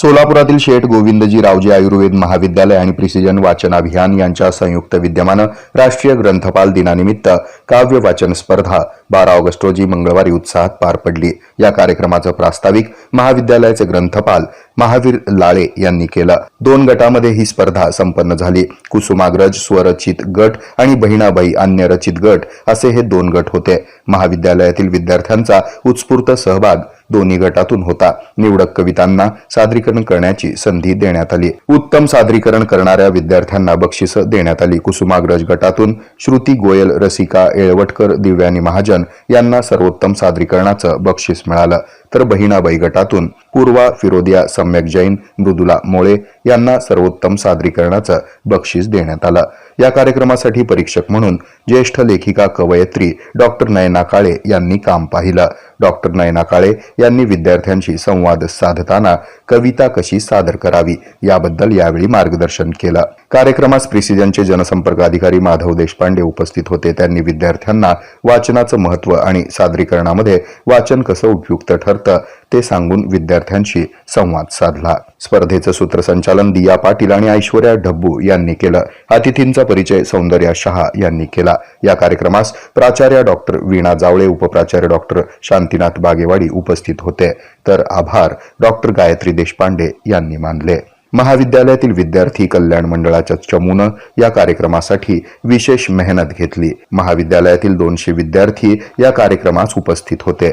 सोलापुरातील शेठ गोविंदजी रावजी आयुर्वेद महाविद्यालय आणि प्रिसिजन वाचन अभियान यांच्या संयुक्त विद्यमानं राष्ट्रीय ग्रंथपाल दिनानिमित्त काव्य वाचन स्पर्धा बारा ऑगस्ट रोजी मंगळवारी उत्साहात पार पडली. या कार्यक्रमाचं प्रास्ताविक महाविद्यालयाचे ग्रंथपाल महावीर लाळे यांनी केलं. दोन गटामध्ये ही स्पर्धा संपन्न झाली. कुसुमाग्रज स्वरचित गट आणि बहिणाबाई अन्य रचित गट असे हे दोन गट होते. महाविद्यालयातील विद्यार्थ्यांचा उत्स्फूर्त सहभाग दोन्ही गटातून होता. निवडक कवितांना सादरीकरण करण्याची संधी देण्यात आली. उत्तम सादरीकरण करणाऱ्या विद्यार्थ्यांना बक्षिसं देण्यात आली. कुसुमाग्रज गटातून श्रुती गोयल रसिका येळवटकर दिव्यानी महाजन यांना सर्वोत्तम सादरीकरणाचं बक्षीस मिळालं. तर बहिणाबाई गटातून पूर्वा फिरोदिया सम्यक जैन मृदुला मोळे यांना सर्वोत्तम सादरीकरणाचं बक्षीस देण्यात आलं. या कार्यक्रमासाठी परीक्षक म्हणून ज्येष्ठ लेखिका कवयित्री डॉक्टर नयना काळे यांनी काम पाहिलं. डॉक्टर नयना काळे यांनी विद्यार्थ्यांशी संवाद साधताना कविता कशी सादर करावी याबद्दल यावेळी मार्गदर्शन केलं. कार्यक्रमास प्रिसिजनचे जनसंपर्क अधिकारी माधव देशपांडे उपस्थित होते. त्यांनी विद्यार्थ्यांना वाचनाचं महत्त्व आणि सादरीकरणामध्ये वाचन कसं उपयुक्त ठरतं ते सांगून विद्यार्थ्यांशी संवाद साधला. स्पर्धेचं सूत्रसंचालन दिया पाटील आणि ऐश्वर्या ढब्बू यांनी केलं. अतिथींचा परिचय सौंदर्या शहा यांनी केला. या कार्यक्रमास प्राचार्य डॉक्टर वीणा जावळे उपप्राचार्य डॉक्टर शांतीनाथ बागेवाडी उपस्थित होते. तर आभार डॉक्टर गायत्री देशपांडे यांनी मानले. महाविद्यालयातील विद्यार्थी कल्याण मंडळाच्या चमूनं या कार्यक्रमासाठी विशेष मेहनत घेतली. महाविद्यालयातील दोनशे विद्यार्थी या कार्यक्रमास उपस्थित होते.